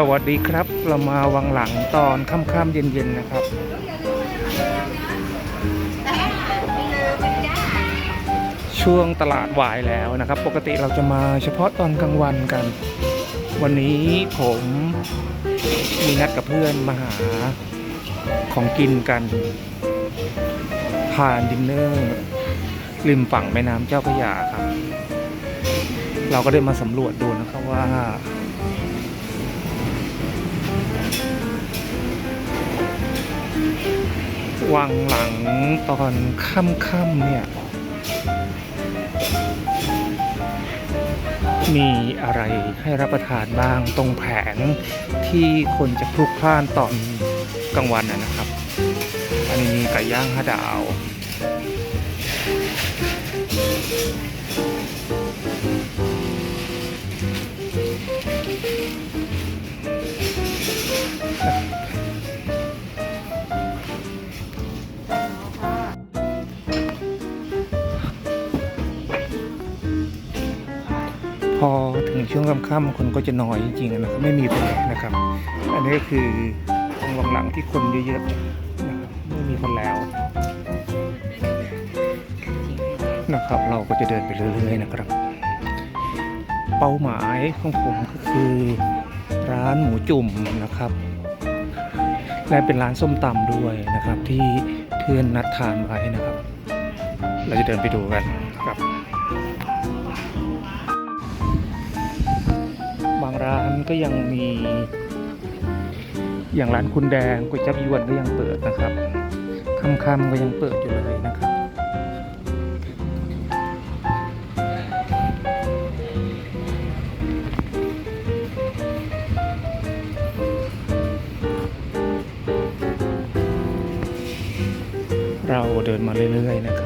สวัสดีครับ เรามาวังหลังตอนค่ำๆเย็นๆนะครับ ช่วงตลาดวายแล้วนะครับ ปกติเราจะมาเฉพาะตอนกลางวันกัน วันนี้ผมมีนัดกับเพื่อนมาหาของกินกันทานดินเนอร์ริมฝั่งแม่น้ำเจ้าพระยาครับ เราก็เดินมาสำรวจดูนะครับว่า วังหลังตอนค่ำๆเนี่ย มีอะไรให้รับประทานบ้างตรงแผงที่คนจะพลุกพล่านตอนกลางวันนะนะครับ อันนี้มีไก่ย่างห้าดาว พอถึงช่วงค่ำๆคนก็จะน้อยจริงๆนะครับไม่มีคนนะครับ อันนี้ก็คือตรงวังหลังๆที่คนเยอะๆนะครับไม่มีคนแล้วนะครับ เราก็จะเดินไปเรื่อยๆนะครับ เป้าหมายของผมก็คือร้านหมูจุ่มนะครับ และเป็นร้านส้มตำด้วยนะครับ ที่เพื่อนนัดทานไว้นะครับ เราจะเดินไปดูกันางร้านก็ยังมี อย่างร้านคุณแดงก๋วยจับยวนก็ยังเปิดนะครับค่ำๆก็ยังเปิดอยู่เลยนะครับเราเดินมาเรื่อยๆนะครับ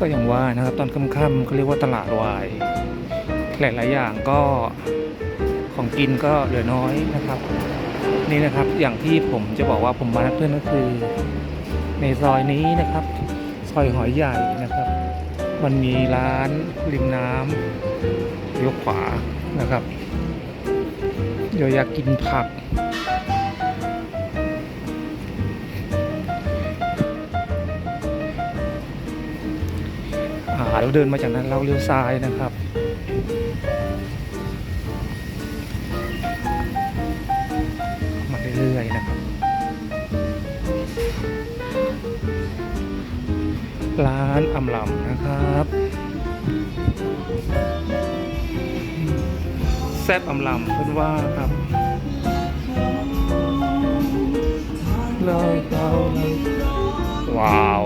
ก็อย่างว่านะครับ ตอนค่ำๆเขาเรียกว่าตลาดวาย หลายๆอย่างก็ของกินก็เหลือน้อยนะครับ นี่นะครับอย่างที่ผมจะบอกว่าผมมานัดเพื่อนก็คือ ในซอยนี้นะครับ ซอยหอยใหญ่นะครับ มันมีร้านริมน้ำเลี้ยวขวานะครับเดี๋ยวอยากกินผักาเราเดินมาจากนั้นเราเลี้ยวซ้ายนะครับมาเรื่อยๆนะครับ ร้านอำลำนะครับแซบอำลำเพื่อนว่าครับเลยเขาเลยว้าว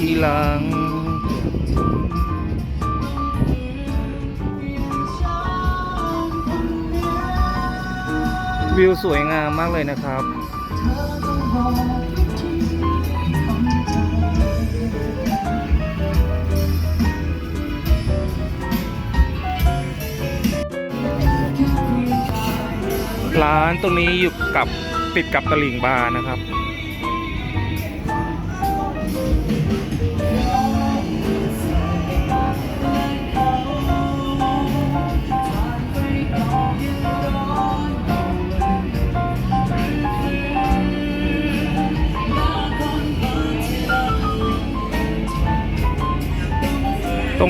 ทีหลัง วิวสวยงามมากเลยนะครับร้านตรงนี้อยู่กับติดกับตลิ่งบาร์นะครับ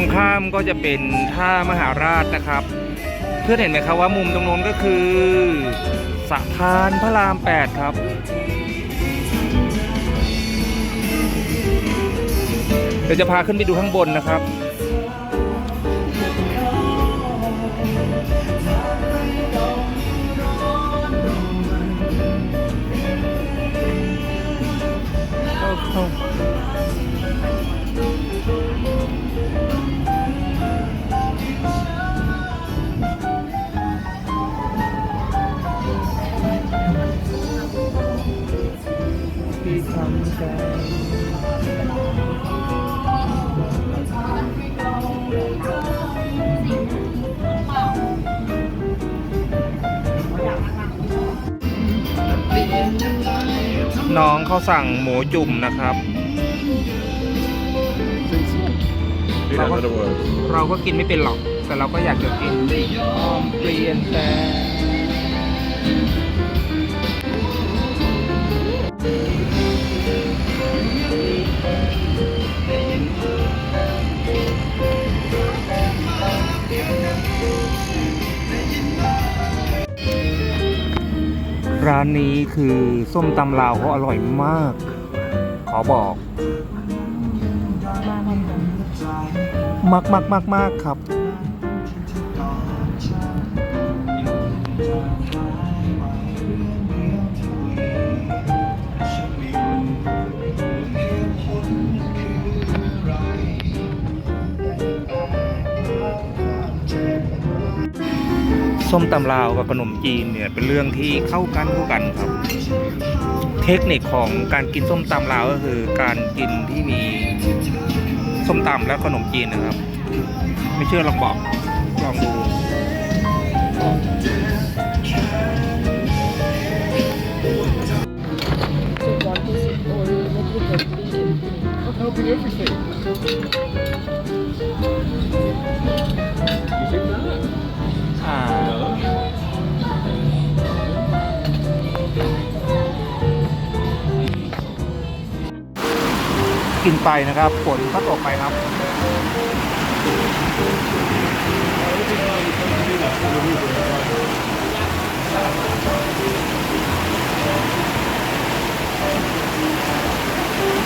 รงข้ามก็จะเป็นท่ามหาราชนะครับ เพื่อนเห็นไหมครับว่ามุมตรงโน้นก็คือสะพานพระราม 8 ครับเดี๋ยวจะพาขึ้นไปดูข้างบนนะครับโอ้ น้องเขาสั่งหมูจุ่มนะครับเป็นสี It เรา has ก็ other words. เราก็กินไม่เป็นหรอก แต่เราก็อยากจะกินออมเปลี่ยนแต่านนี้คือส้มตำลาวเขาอร่อยมาก ขอบอก มากมากมากมากครับ ส้มตำลาวกับขนมจีนเนี่ยเป็นเรื่องที่เข้ากันเข้ากันครับ เทคนิคของการกินส้มตำลาวก็คือการกินที่มีส้มตำและขนมจีนนะครับ ไม่เชื่อลองบอกลองดู กินไปนะครับฝนพัดออกไปครับ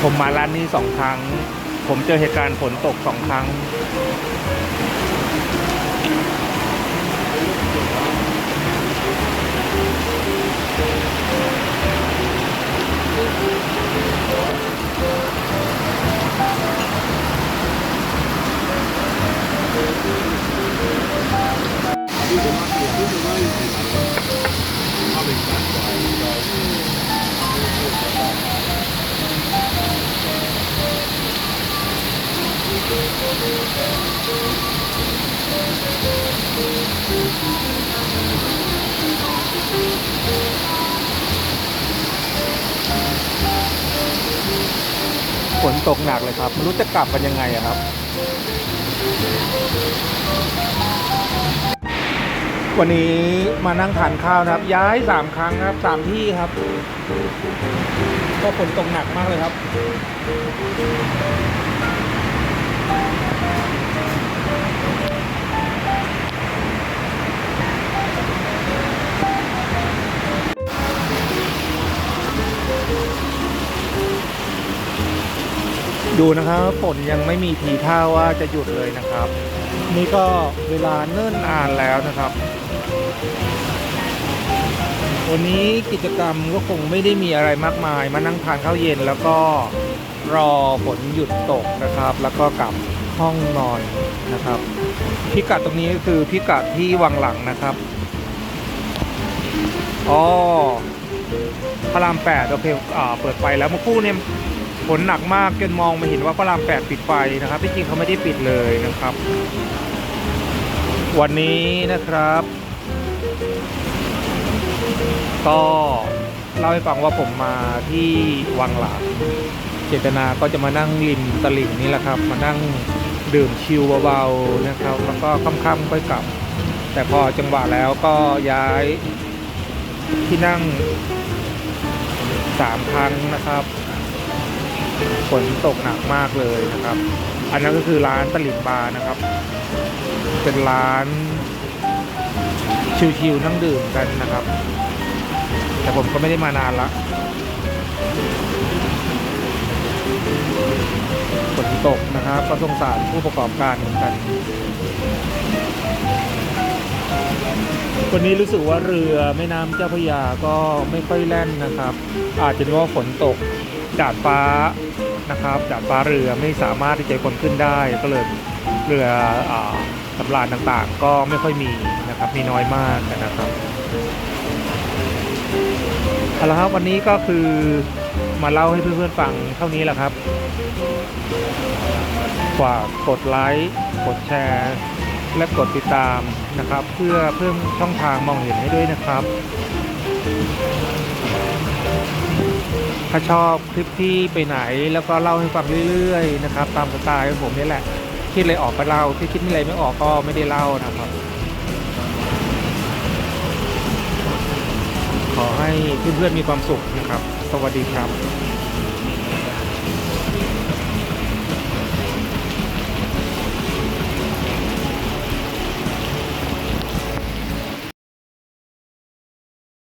ผมมาร้านนี้สองครั้ง ผมเจอเหตุการณ์ฝนตกสองครั้ง ฝนตกหนักเลยครับไม่รู้จะกลับกันยังไงอะครับ วันนี้มานั่งทานข้าวนะครับ ย้ายสามครั้งครับสามที่ครับ ก็ฝนตกหนักมากเลยครับ ดูนะครับฝนยังไม่มีทีท่าว่าจะหยุดเลยนะครับ นี่ก็เวลาเนิ่นนานแล้วนะครับ วันนี้กิจกรรมก็คงไม่ได้มีอะไรมากมาย มานั่งทานข้าวเย็นแล้วก็รอฝนหยุดตกนะครับ แล้วก็กลับห้องนอนนะครับ พิกัดตรงนี้ก็คือพิกัดที่วังหลังนะครับอ๋อพระรามแปดโอเคอ่าเปิดไฟแล้วเมื่อคู่เนี่ยฝนหนักมากจนมองไม่เห็นว่าพระรามแปดปิดไฟนะครับที่จริงเขาไม่ได้ปิดเลยนะครับ วันนี้นะครับ ก็เล่าให้ฟังว่าผมมาที่วังหลางเจตนาก็จะมานั่งริมตลิ่งนี่แหละครับ มานั่งดื่มชิลเบาๆนะครับแล้วก็ค่ำๆค่อยกลับ แต่พอจังหวะแล้วก็ย้ายที่นั่งสามครั้งนะครับฝนตกหนักมากเลยนะครับ อันนั้นก็คือร้านตลิ่งบาร์นะครับ เป็นร้านชิลๆนั่งดื่มกันนะครับ แต่ผมก็ไม่ได้มานานละฝนตกนะครับ ก็สงสารผู้ประกอบการเหมือนกัน วันนี้รู้สึกว่าเรือแม่น้ำเจ้าพระยาก็ไม่ค่อยแล่นนะครับ อาจจะเป็นว่าฝนตกดาดฟ้านะครับดาดฟ้าเรือไม่สามารถที่จะคนขึ้นได้ ก็เลยเรืออสำราญต่างๆ ก็ไม่ค่อยมีนะครับ มีน้อยมากนะครับ เอาละครับวันนี้ก็คือมาเล่าให้เพื่อนๆฟังเท่านี้แหละครับฝากกดไลค์กดแชร์ และกดติดตามนะครับ เพื่อเพิ่มช่องทางมองเห็นให้ด้วยนะครับ ถ้าชอบคลิปที่ไปไหนแล้วก็เล่าให้ฟังเรื่อยๆนะครับ ตามสไตล์ของผมนี่แหละคิดอะไรออกก็เล่าที่คิดอะไรไม่ออกก็ไม่ได้เล่านะครับ ขอให้เพื่อนๆมีความสุขนะครับ สวัสดีครับ